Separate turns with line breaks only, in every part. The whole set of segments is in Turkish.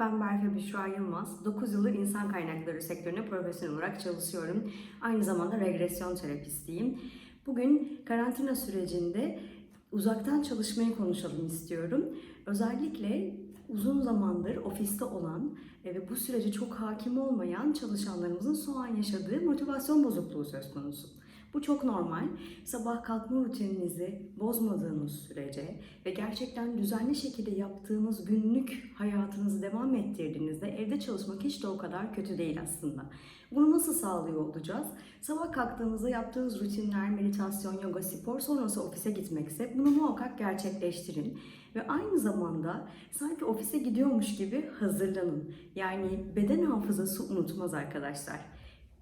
Ben Berfe Büşra Yılmaz. 9 yıldır insan kaynakları sektöründe profesyonel olarak çalışıyorum. Aynı zamanda regresyon terapistiyim. Bugün karantina sürecinde uzaktan çalışmayı konuşalım istiyorum. Özellikle uzun zamandır ofiste olan e, ve bu sürece çok hakim olmayan çalışanlarımızın şu an yaşadığı motivasyon bozukluğu söz konusu. Bu çok normal. Sabah kalkma rutininizi bozmadığınız sürece ve gerçekten düzenli şekilde yaptığınız günlük hayatınızı devam ettirdiğinizde evde çalışmak hiç de o kadar kötü değil aslında. Bunu nasıl sağlıyor olacağız? Sabah kalktığınızda yaptığınız rutinler, meditasyon, yoga, spor sonrası ofise gitmekse bunu muhakkak gerçekleştirin. Ve aynı zamanda sanki ofise gidiyormuş gibi hazırlanın. Yani beden hafızası unutmaz arkadaşlar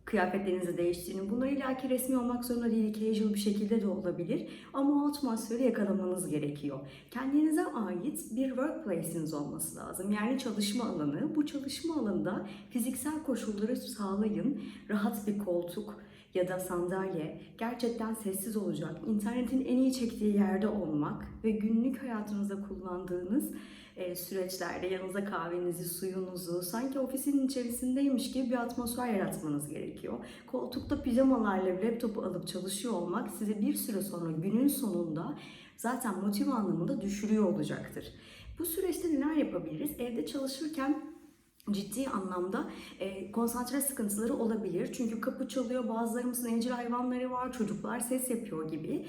kıyafetlerinizi değiştirin. Bunlar illaki resmi olmak zorunda değil, casual bir şekilde de olabilir. Ama o atmosferi yakalamanız gerekiyor. Kendinize ait bir workplace'iniz olması lazım. Yani çalışma alanı. Bu çalışma alanında fiziksel koşulları sağlayın. Rahat bir koltuk, ya da sandalye gerçekten sessiz olacak, internetin en iyi çektiği yerde olmak ve günlük hayatınızda kullandığınız e, süreçlerde yanınıza kahvenizi, suyunuzu sanki ofisin içerisindeymiş gibi bir atmosfer yaratmanız gerekiyor. Koltukta pijamalarla laptopu alıp çalışıyor olmak size bir süre sonra günün sonunda zaten motive anlamında düşürüyor olacaktır. Bu süreçte neler yapabiliriz? Evde çalışırken ciddi anlamda e, konsantre sıkıntıları olabilir. Çünkü kapı çalıyor, bazılarımızın evcil hayvanları var, çocuklar ses yapıyor gibi.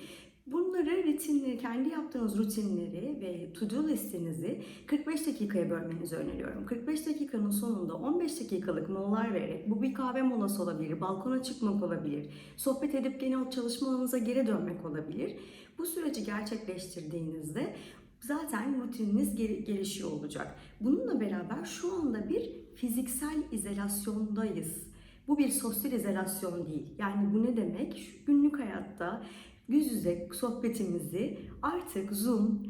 Bunları rutinleri, kendi yaptığınız rutinleri ve to-do listenizi 45 dakikaya bölmenizi öneriyorum. 45 dakikanın sonunda 15 dakikalık molalar vererek, bu bir kahve molası olabilir, balkona çıkmak olabilir, sohbet edip gene o çalışma alanınıza geri dönmek olabilir. Bu süreci gerçekleştirdiğinizde zaten rutininiz gelişiyor olacak. Bununla beraber şu anda bir fiziksel izolasyondayız. Bu bir sosyal izolasyon değil. Yani bu ne demek? Şu günlük hayatta yüz yüze sohbetimizi artık Zoom,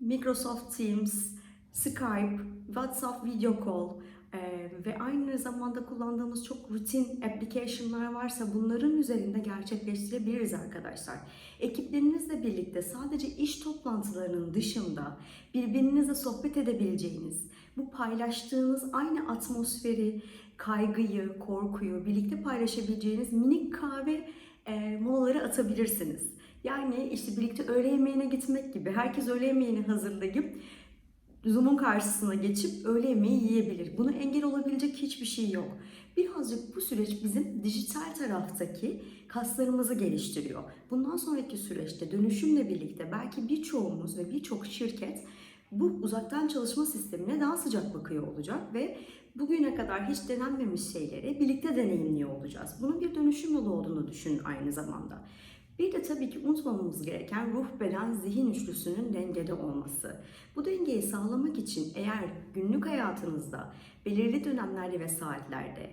Microsoft Teams, Skype, WhatsApp video call ee, ve aynı zamanda kullandığımız çok rutin application'lar varsa bunların üzerinde gerçekleştirebiliriz arkadaşlar. Ekiplerinizle birlikte sadece iş toplantılarının dışında birbirinizle sohbet edebileceğiniz, bu paylaştığınız aynı atmosferi, kaygıyı, korkuyu birlikte paylaşabileceğiniz minik kahve e, molaları atabilirsiniz. Yani işte birlikte öğle yemeğine gitmek gibi herkes öğle yemeğini hazırlayıp Zoom'un karşısına geçip öğle yemeği yiyebilir. Buna engel olabilecek hiçbir şey yok. Birazcık bu süreç bizim dijital taraftaki kaslarımızı geliştiriyor. Bundan sonraki süreçte dönüşümle birlikte belki birçoğumuz ve birçok şirket bu uzaktan çalışma sistemine daha sıcak bakıyor olacak ve bugüne kadar hiç denenmemiş şeyleri birlikte deneyimliyor olacağız. Bunun bir dönüşüm yolu olduğunu düşünün aynı zamanda. Bir de tabii ki unutmamamız gereken ruh, beden, zihin üçlüsünün dengede olması. Bu dengeyi sağlamak için eğer günlük hayatınızda belirli dönemlerde ve saatlerde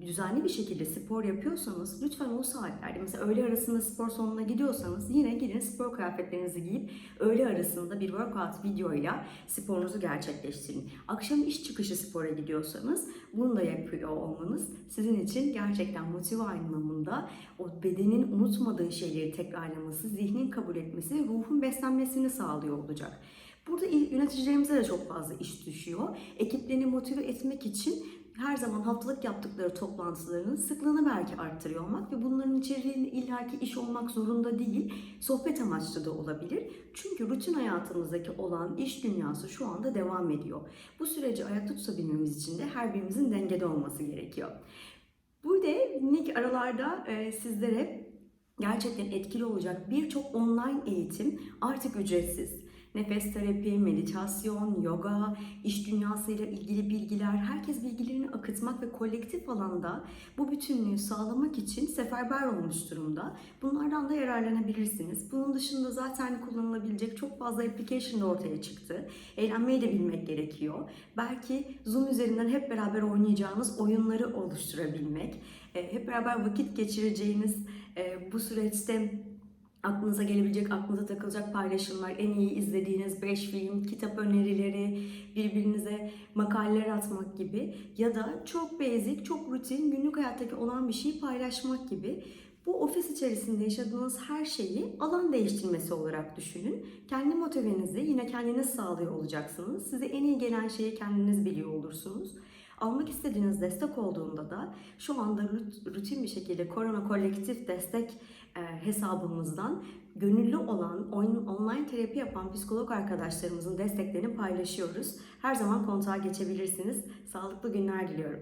düzenli bir şekilde spor yapıyorsanız lütfen o saatlerde mesela öğle arasında spor salonuna gidiyorsanız yine gidin spor kıyafetlerinizi giyip öğle arasında bir workout videoyla sporunuzu gerçekleştirin. Akşam iş çıkışı spora gidiyorsanız bunu da yapıyor olmanız sizin için gerçekten motive anlamında o bedenin unutmadığı şeyleri tekrarlaması, zihnin kabul etmesi ve ruhun beslenmesini sağlıyor olacak. Burada yöneticilerimize de çok fazla iş düşüyor. Ekiplerini motive etmek için her zaman haftalık yaptıkları toplantılarının sıklığını belki arttırıyor olmak ve bunların içeriğinde illaki iş olmak zorunda değil, sohbet amaçlı da olabilir. Çünkü rutin hayatımızdaki olan iş dünyası şu anda devam ediyor. Bu süreci ayakta tutabilmemiz için de her birimizin dengede olması gerekiyor. Bu de minik aralarda e, sizlere gerçekten etkili olacak birçok online eğitim artık ücretsiz nefes terapi, meditasyon, yoga, iş dünyasıyla ilgili bilgiler, herkes bilgilerini akıtmak ve kolektif alanda bu bütünlüğü sağlamak için seferber olmuş durumda. Bunlardan da yararlanabilirsiniz. Bunun dışında zaten kullanılabilecek çok fazla application da ortaya çıktı. Eğlenmeyi de bilmek gerekiyor. Belki Zoom üzerinden hep beraber oynayacağınız oyunları oluşturabilmek, e, hep beraber vakit geçireceğiniz e, bu süreçte aklınıza gelebilecek, aklınıza takılacak paylaşımlar, en iyi izlediğiniz 5 film, kitap önerileri, birbirinize makaleler atmak gibi ya da çok basic, çok rutin, günlük hayattaki olan bir şeyi paylaşmak gibi Bu ofis içerisinde yaşadığınız her şeyi alan değiştirmesi olarak düşünün. Kendi motivenizi yine kendiniz sağlıyor olacaksınız. Size en iyi gelen şeyi kendiniz biliyor olursunuz. Almak istediğiniz destek olduğunda da şu anda rut- rutin bir şekilde korona kolektif destek e, hesabımızdan gönüllü olan on- online terapi yapan psikolog arkadaşlarımızın desteklerini paylaşıyoruz. Her zaman kontağa geçebilirsiniz. Sağlıklı günler diliyorum.